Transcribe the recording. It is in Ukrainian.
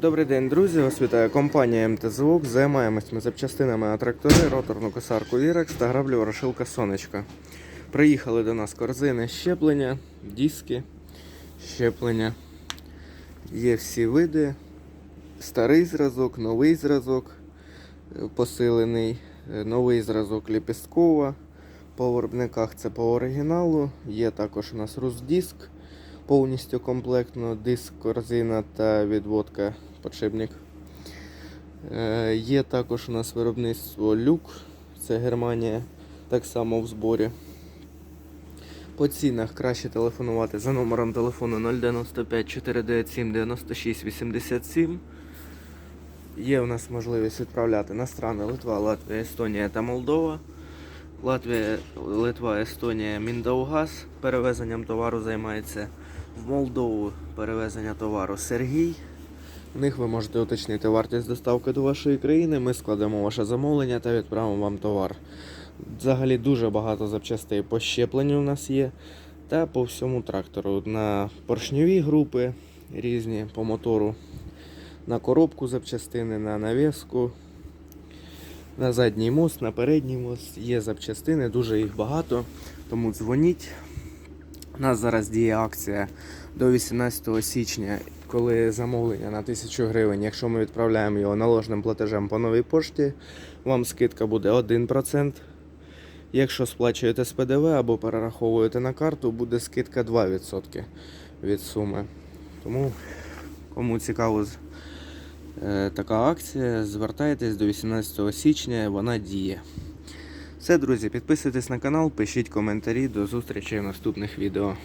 Добрий день, друзі! Вас вітає компанія МТЗОК. Займаємось ми запчастинами на трактори, роторну косарку Вірекс та граблю ворошилка Сонечка. Приїхали до нас корзини щеплення, диски, щеплення. Є всі види. Старий зразок, новий зразок, посилений, новий зразок ліпісткова. По виробниках це по оригіналу. Є також у нас русдиск повністю комплектно, диск, корзина та відводка подшипник. Е, Є також у нас виробництво люк, це Германія, так само в зборі. По цінах краще телефонувати за номером телефону 095 497 96 87. Є у нас можливість відправляти на страни Литва, Латвія, Естонія та Молдова. Латвія, Литва, Естонія, Міндаугаз перевезенням товару займається. В Молдову перевезення товару Сергій. В них ви можете уточнити вартість доставки до вашої країни. Ми складемо ваше замовлення та відправимо вам товар. Взагалі дуже багато запчастей по щепленню у нас є. Та по всьому трактору. На поршньові групи різні по мотору, на коробку запчастини, на навіску, на задній мост, на передній мост. Є запчастини, дуже їх багато. Тому дзвоніть. У нас зараз діє акція до 18 січня, коли замовлення на 1000 гривень. Якщо ми відправляємо його наложним платежем по новій пошті, вам скидка буде 1%. Якщо сплачуєте з ПДВ або перераховуєте на карту, буде скидка 2% від суми. Тому, кому цікаво така акція, звертайтесь до 18 січня, вона діє. Все, друзі, підписуйтесь на канал, пишіть коментарі. До зустрічі в наступних відео.